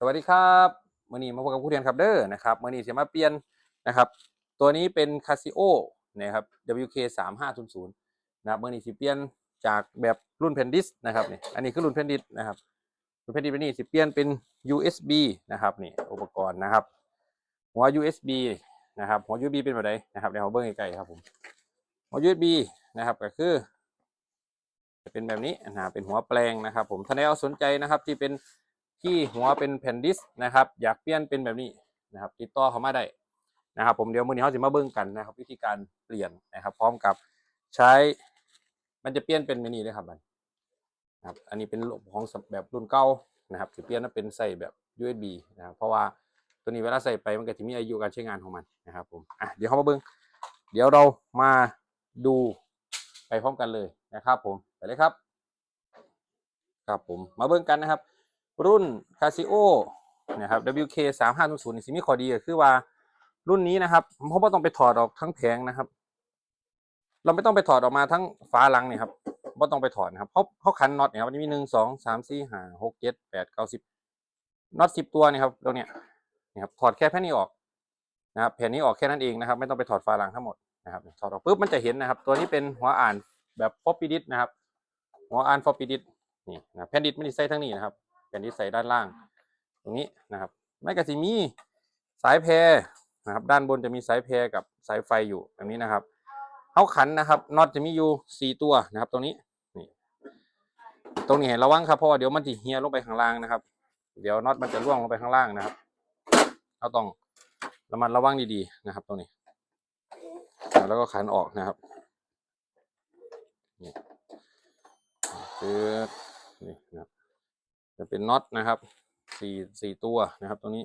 สวัสดีครับมื่อนี้มาพบกับผู้เรียนครับเด้อนะครับมื่อนี้จะมาเปลี่ยนนะครับ ตัวนี้เป็น Casio นะครับ WK 3 5 0 0นะครับมื่อนี้สิเปลี่ยนจากแบบรุ่นเพนดิสนะครับนี่อันนี้คือรุ่นเพนดิสนะครับรุ่นเพนดิสเป็นนี่สิเปลี่ยนเป็น USB นะครับนี่อุปกรณ์นะครับ หัว USB นะครับหัว USB เป็นแบบไหนนะครับเดี๋ยวเราเบิ้งใกล้ๆครับผมหัว USB นะครับก็คือจะเป็นแบบนี้นะเป็นหัวแปลงนะครับ ผมถ้าใครเอาสนใจนะครับที่เป็น ที่หัวเป็นแผ่นดิสนะครับ อยากเปลี่ยนเป็นแบบนี้นะครับ ติดต่อเขามาได้นะครับ ผมเดี๋ยวมือนี้เขาจะมาเบิ่งกันนะครับ วิธีการเปลี่ยนนะครับ พร้อมกับใช้ มันจะเปลี่ยนเป็นเมนูเลยครับมันนะครับ อันนี้เป็นของแบบรุ่นเก่านะครับจะเปลี่ยนมาเป็นใส่แบบ USB นะครับเพราะว่าตัวนี้เวลาใส่ไปมันก็จะมีอายุการใช้งานของมันนะครับ ผมอะเดี๋ยวเขามาเบิ่งเดี๋ยวเรามาดูไปพร้อมกันเลยนะครับ ผมไปเลยครับ ครับผมมาเบิ่งกันนะครับ รุ่น Casio นะครับ WK 3 5 0 0นี่สิมีข้อดีก็คือว่ารุ่นนี้นะครับเพราะว่าต้องไปถอดออกทั้งแผงนะครับ เราไม่ต้องไปถอดออกมาทั้งฝาหลังเนี่ยครับไม่ต้องไปถอดนะครับเพราะเขาขันน็อตเนี่ยครับมันมีหนึ่งสองสามสี่ห้าหกเจ็ดแปดเก้าสิบน็อตสิบตัวเนี่ยครับตรงเนี้ยนี่ครับถอดแค่แผ่นนี้ออกนะครับแผ่นนี้ออกแค่นั้นเองนะครับ ไม่ต้องไปถอดฝาหลังทั้งหมดนะครับถอดออกปุ๊บมันจะเห็นนะครับ ตัวนี้เป็นหัวอ่านแบบ floppy disk นะครับ หัวอ่าน floppy disk นี่นะแผ่นดิสไม่ได้ใส่ทั้งนี้นะครับ แผ่นดิสใส่ด้านล่าง ตรงนี้นะครับไม่กระสีมีสายแพรนะครับ ด้านบนจะมีสายแพรกับสายไฟอยู่แบบนี้นะครับเขาขันนะครับน็อตจะมีอยู่สี่ตัวนะครับตรงนี้นี่ตรงนี้เห็นระวังครับเพราะว่าเดี๋ยวมันจะเฮียลงไปข้างล่างนะครับ เดี๋ยวน็อตมันจะร่วงลงไปข้างล่างนะครับเราต้องระมัดระวังดีๆนะครับ ตรงนี้แล้วก็ขันออกนะครับนี่คือนี่นะครับ จะเป็นน็อตนะครับสี่สี่ตัวนะครับตรงนี้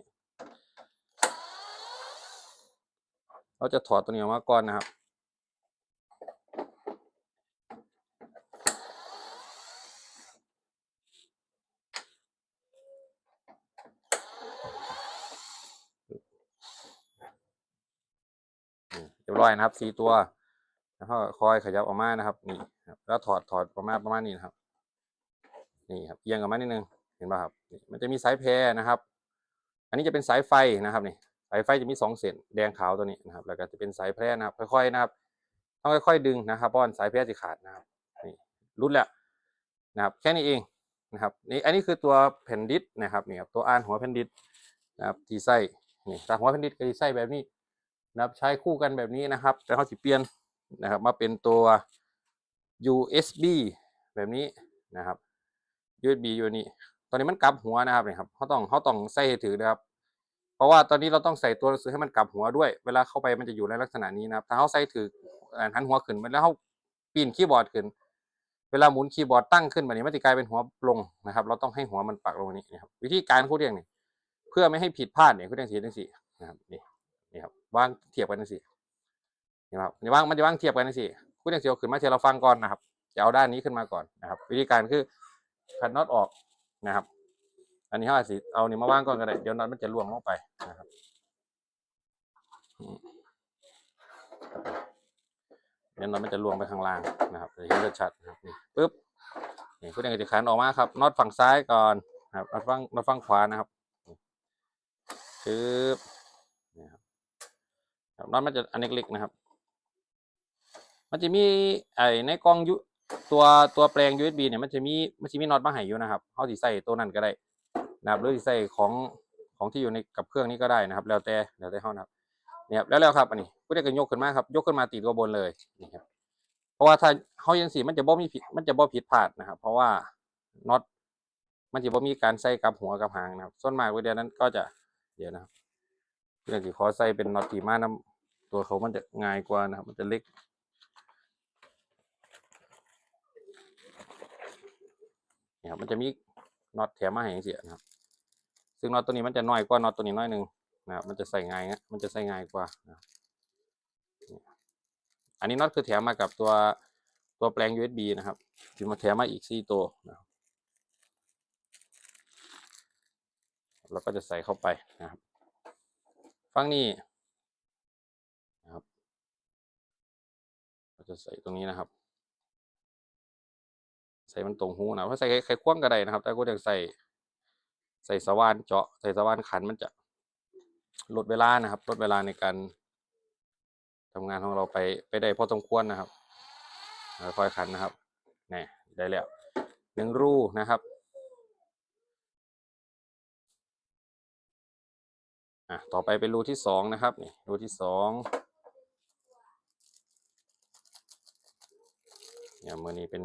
เราจะถอดตัวนี้ออกมาก่อนนะครับ เรียบร้อยนะครับสี่ตัว แล้วก็คอยขยับออกมานะครับ นี่แล้วถอดถอดประมาณประมาณนี้นะครับ นี่ครับเอียงออกมานิดนึง เห็นป่ะครับมันจะมีสายแพรนะครับ อันนี้จะเป็นสายไฟนะครับนี่สายไฟจะมีสองเส้นแดงขาวตัวนี้นะครับ แล้วก็จะเป็นสายแพรนะครับค่อยๆนะครับต้องค่อยๆดึงนะครับเพราะสายแพรจะขาดนะครับนี่รุดแล้วนะครับแค่นี้เองนะครับนี่อันนี้คือตัวแผ่นดิสนะครับนี่ครับตัวอ่านหัวแผ่นดิสนะครับที่ใส่นี่ตาหัวแผ่นดิสก็จะใส่แบบนี้นะครับใช้คู่กันแบบนี้นะครับ แต่เขาสิเปลี่ยนนะครับมาเป็นตัว USB แบบนี้นะครับ USB อยู่นี่ อนนี้มันกลับหัวนะครับเนี่ยครับเขาต้องเขาต้องใส่ถือนะครับ เพราะว่าตอนนี้เราต้องใส่ตัวหนังสือให้มันกลับหัวด้วย เวลาเข้าไปมันจะอยู่ในลักษณะนี้นะครับถ้าเขาใส่ถือหันหัวขึ้นแล้วเขาปีนคีย์บอร์ดขึ้น เวลาหมุนคีย์บอร์ดตั้งขึ้นแบบนี้มันจะกลายเป็นหัวลงนะครับ เราต้องให้หัวมันปักลงนี้นะครับวิธีการคู่เรียงนี่เพื่อไม่ให้ผิดพลาดเนี่ยคู่เรียงสีทั้งสี่นะครับนี่นี่ครับวางเทียบกันทั้งสี่นี่ครับนี่วางมันจะวางเทียบกันทั้งสี่คู่เรียงสีเอาขึ้นมาเทียบเราฟังก่อนนะครับจะเอาด้านนี้ขึ้นมาก่อนนะครับ วิธีการคือขัดน็อตออก นะครับ อันนี้ห้าสิเอานี่มาว่างก่อนก็ได้เดี๋ยวน็อตมันจะล่วงลงไปนะครับเดี๋ยวน็อตมันจะล่วงไปข้างล่างนะครับจะเห็นชัดนะครับนี่ปึ๊บนี่ผู้เล่นก็จะขันออกมาครับน็อตฝั่งซ้ายก่อนนะครับน็อตฝั่งน็อตฝั่งขวานะครับปึ๊บนี่ครับครับน็อตมันจะอันเล็กๆนะครับ มันจะมีไอ้ในกล่องยุ ตัวตัวแปลง USB เนี่ยมันจะมีมันจะมีน็อตมาให้อยู่นะครับเขาสิใส่ตัวนั้นก็ได้นะครับหรือใส่ของของที่อยู่ในกับเครื่องนี้ก็ได้นะครับ แล้วแต่แล้วแต่เขานะครับเนี่ยครับแล้วแล้วครับอันนี้ก็ได้กันยกขึ้นมาครับ ยกขึ้นมาติดตัวบนเลยนี่ครับเพราะว่าถ้าเขายังสีมันจะบ่มีผิดมันจะบ่ผิดพลาดนะครับ เพราะว่าน็อตมันจะบ่มีการใส่กับหัวกับหางนะครับ ส่วนมากเดียวนั้นก็จะเดี๋ยวนะครับเรื่องที่ขอใส่เป็นน็อตตีมาน้ำตัวเขามันจะง่ายกว่านะครับ มันจะเล็ก นี่ครับมันจะมีน็อตแถมมาให้เสียนะครับ ซึ่งน็อตตัวนี้มันจะน้อยกว่าน็อตตัวนี้น้อยหนึ่งนะครับมันจะใส่ง่ายนะมันจะใส่ง่ายกว่านะอันนี้น็อตคือแถมมากับตัวตัวแปลง USB นะครับที่มาแถมมาอีกสี่ตัวนะครับแล้วก็จะใส่เข้าไปนะครับฟังนี้นะครับเราจะใส่ตรงนี้นะครับ ใส่มันตรงหูนะเพราะใส่ไขควงก็ได้นะครับ แต่ก็ยังใส่ใส่สว่านเจาะใส่สว่านขันมันจะลดเวลานะครับ ลดเวลาในการทำงานของเราไปไปได้พอสมควรนะครับค่อยๆขันนะครับนี่ได้แล้วหนึ่งรูนะครับอะต่อไปเป็นรูที่สองนะครับนี่รูที่สองเนี่ยมือนี้เป็น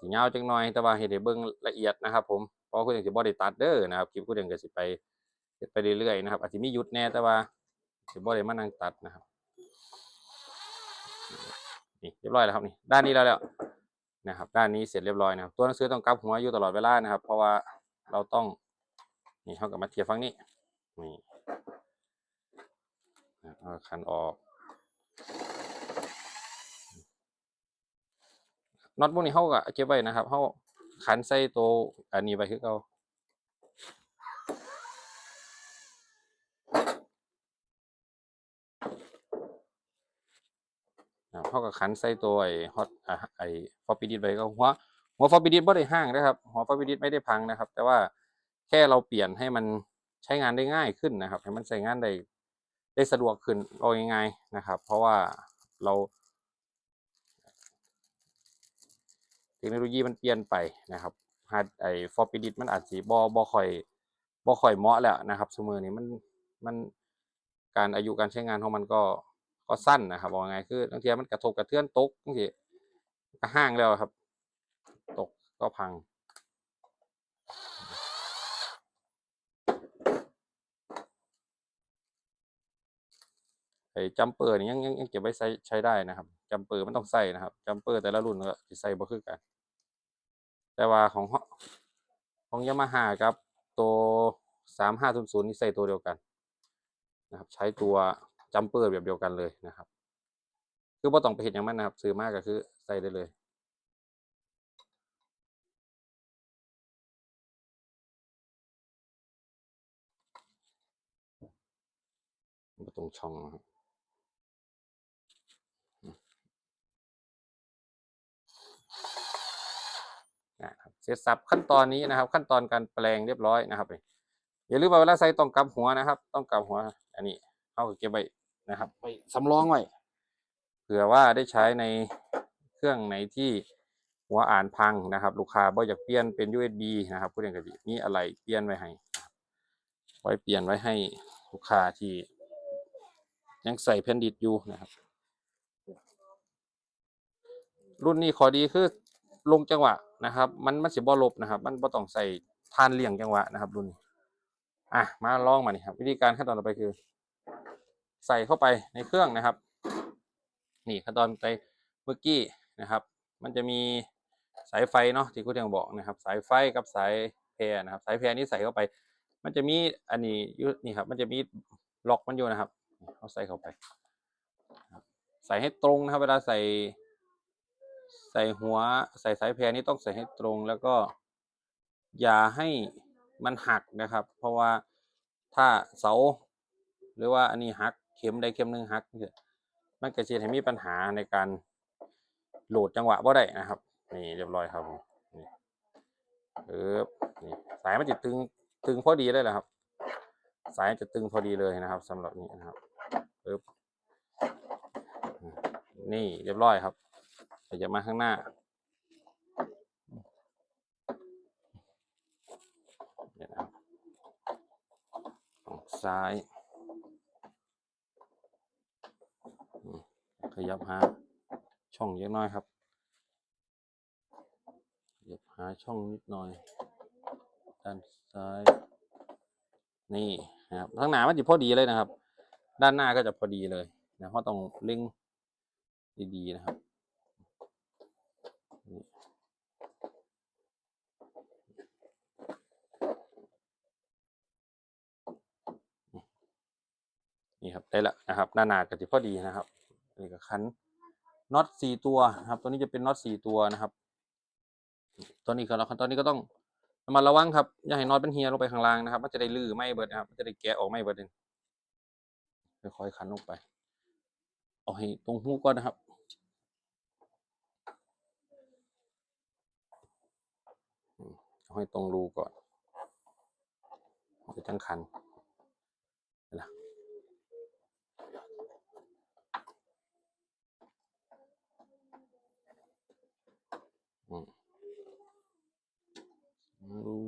อาจจะยาวจังหน่อยแต่ว่าเห็นได้เบิ่งละเอียดนะครับ ผมเพราะคุณยังสิบ่ได้ตัดเด้อนะครับคลิปคุณยังก็สิไปเฮ็ดไปเรื่อยๆนะครับอาจจะมีหยุดแน่แต่ว่าสิบ่ได้มานั่งตัดนะครับนี่เรียบร้อยแล้วครับนี่ด้านนี้แล้วแล้วนะครับ ด้านนี้เสร็จเรียบร้อยนะครับ ตัวหนังสือต้องกลับหัวอยู่ตลอดเวลานะครับ เพราะว่าเราต้องนี่เท่ากับมาเทียบฝั่งนี้นี่นะเอาคันออก น็อตพวกนี้เขาก็เก็บไว้นะครับเขาขันใส่ตัวอันนี้ไว้คือเขาเขาก็ขันใส่ตัวไอ้ฮอตไอ้ฟอปปี้ดิสไว้ก็หัวหัวฟอปปี้ดิสไม่ได้ห้างนะครับหัวฟอปปี้ดิสไม่ได้พังนะครับ แต่ว่าแค่เราเปลี่ยนให้มันใช้งานได้ง่ายขึ้นนะครับ ให้มันใช้งานได้ได้สะดวกขึ้นเอาง่ายๆนะครับ เพราะว่าเรา เทคโนโลยีมันเปลี่ยนไปนะครับฮาร์ดไอ้ฟอร์ปิดิตมันอาจสิบ่บ่ค่อยบ่ค่อยเหมาะแล้วนะครับสมือนี้มันมันการอายุการใช้งานของมันก็ก็สั้นนะครับว่าไงคือบางทีมันกระทบกระเทือนตกบางทีก็ห้างแล้วครับ ตกก็พังไอ้จัมเปอร์นี่ยังยังยังเก็บไว้ใช้ใช้ได้นะครับ จัมเปอร์มันต้องใส่นะครับจัมเปอร์แต่ละรุ่นก็สิใส่บ่คือกัน แต่ว่าของของยามาฮ่ากับตัวสามห้าศูนย์ศูนย์นี่ใส่ตัวเดียวกันนะครับ ใช้ตัวจัมเปอร์แบบเดียวกันเลยนะครับ คือบ่ต้องไปเห็นอย่างมันนะครับ ซื้อมากก็คือใส่ได้เลยบ่ตรงช่องนะครับ นะครับ เสร็จสับขั้นตอนนี้นะครับ ขั้นตอนการแปลงเรียบร้อยนะครับนี่อย่าลืมว่าเวลาใส่ต้องกลับหัวนะครับ ต้องกลับหัว อันนี้เอาเก็บไว้นะครับไว้สำรองไว้เผื่อว่าได้ใช้ในเครื่องไหนที่หัวอ่านพังนะครับ ลูกค้าบ่อยากเปลี่ยนเป็น USB นะครับผู้เรียนก็สิมีอะไรเปลี่ยนไว้ให้นะครับไว้เปลี่ยนไว้ให้ลูกค้าที่ ยังใส่แผ่นดิสอยู่นะครับ รุ่นนี้ขอดีคือลงจังหวะ นะครับ มันมันสิบ่ลบนะครับ มันบ่ต้องใส่ทานเลี่ยงจังหวะนะครับรุ่นนี้อะมาลองมานี่ครับ วิธีการขั้นตอนต่อไปคือ ใส่เข้าไปในเครื่องนะครับ นี่ขั้นตอนไปเมื่อกี้นะครับ มันจะมีสายไฟเนาะที่คุณยังบอกนะครับ สายไฟกับสายแพรนะครับ สายแพรนี้ใส่เข้าไป มันจะมีอันนี้ยู่นี่ครับ มันจะมีล็อกมันอยู่นะครับเอาใส่เข้าไปใส่ให้ตรงนะครับ เวลาใส่ ใส่หัวใส่สายแพรนี่ต้องใส่ให้ตรงแล้วก็อย่าให้มันหักนะครับ เพราะว่าถ้าเสา หรือว่าอันนี้หักเข็มใดเข็มหนึ่งหักเนี่ยมันก็จะให้มีปัญหาในการโหลดจังหวะบ่ได้นะครับ นี่เรียบร้อยครับนี่ปึ๊บนี่สายมันจะตึงตึงพอดีเลยแหละครับ สายจะตึงพอดีเลยนะครับสำหรับนี้นะครับปึ๊บนี่เรียบร้อยครับ ขยับมาข้างหน้าเดี๋ยวนะครับฝั่งซ้าย ขยับหาช่องเยอะน้อยครับ ขยับหาช่องนิดหน่อย ด้านซ้าย นี่นะครับข้งหนามันจะพอดีเลยนะครับ ด้านหน้าก็จะพอดีเลยนะเพราะต้องเล็งดีๆนะครับ นี่ครับได้ละนะครับหน้าหนากับที่พอดีนะครับนี่ก็คันน็อตสี่ตัวนะครับ ตัวนี้จะเป็นน็อตสี่ตัวนะครับตัวนี้ก็แล้วตอนนี้ก็ต้องมัดระวังครับอย่าให้น็อตเป็นเฮียลงไปข้างล่างนะครับมันจะได้ลื้อไม่เบิดนะครับมันจะได้แกะออกไม่เบิดเองค่อยๆคันลงไปเอาให้ตรงหูก่อนนะครับเอาให้ตรงรูก่อนจะทั้งคันนะ รู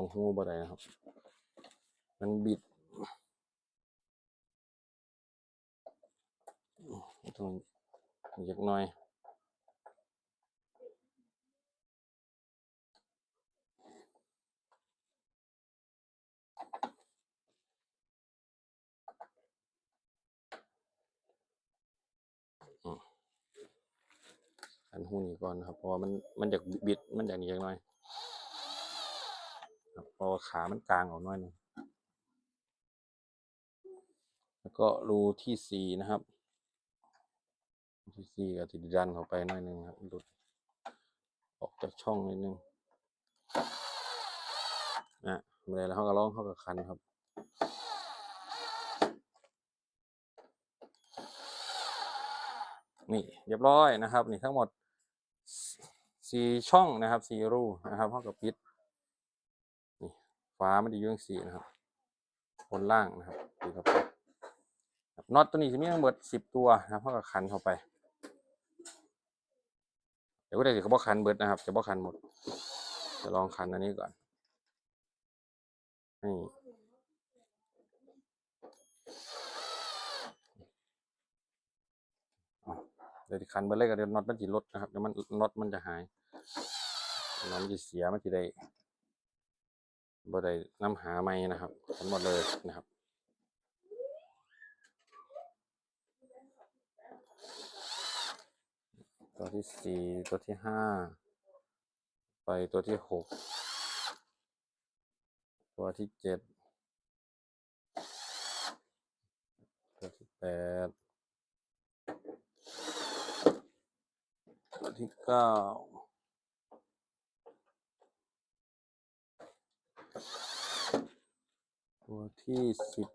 รงหูบ่ได้นะครับ มันบิดตรงเล็กน้อยอันหูนี้ก่อนนะครับเพราะว่ามันมันอยากบิดมันอยากหนีอยากหน้อย เพราะว่าขามันกลางออกน้อยหนึงแล้วก็รูที่สี่นะครับที่สี่ก็ติดดันเข้าไปหน่อยหนึงครับหลุดออกจากช่องนิดนึงอะไม่ได้แล้วเขาก็ร้องเขาก็คันครับนี่เรียบร้อยนะครับ นี่ทั้งหมดสสี่ช่องนะครับสี่รูนะครับเท่ากับปิด นี่ฟ้ามันจะอยุ่จั่งสี่นะครับ บนล่างนะครับดีครับน็อตตัวนี้จะมีทั้งหมดสิบตัวนะครับเท่ากับคันเข้าไป เดี๋ยวก็ได้จะบอกคันเบิดนะครับ จะบอกคันหมด จะลองคันอันนี้ก่อนนี่เดี๋ยวคันเบอร์เลยก็เดี๋ยวน็อตมันจะลดนะครับเดี๋ยวมันน็อตมันจะหายน็อตมันจะเสียมันจะได้ บ่ได้น้ำหาไม่นะครับทั้งหมดเลยนะครับ ตัวที่สี่ตัวที่ห้าไปตัวที่หกตัวที่เจ็ดตัวที่แปดตัวที่เก้า ตัวที่สิบ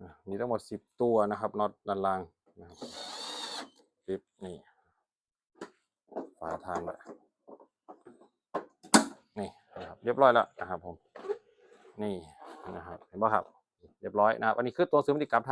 อะมีทั้งหมดสิบตัวนะครับน็อตด้านล่างนะครับสิบนี่ฝาทานเลยนี่นะครับเรียบร้อยแล้วนะครับผมนี่นะครับเห็นป่ะครับ เรียบร้อยนะครับอันนี้คือตัวซื้อมิติกรรม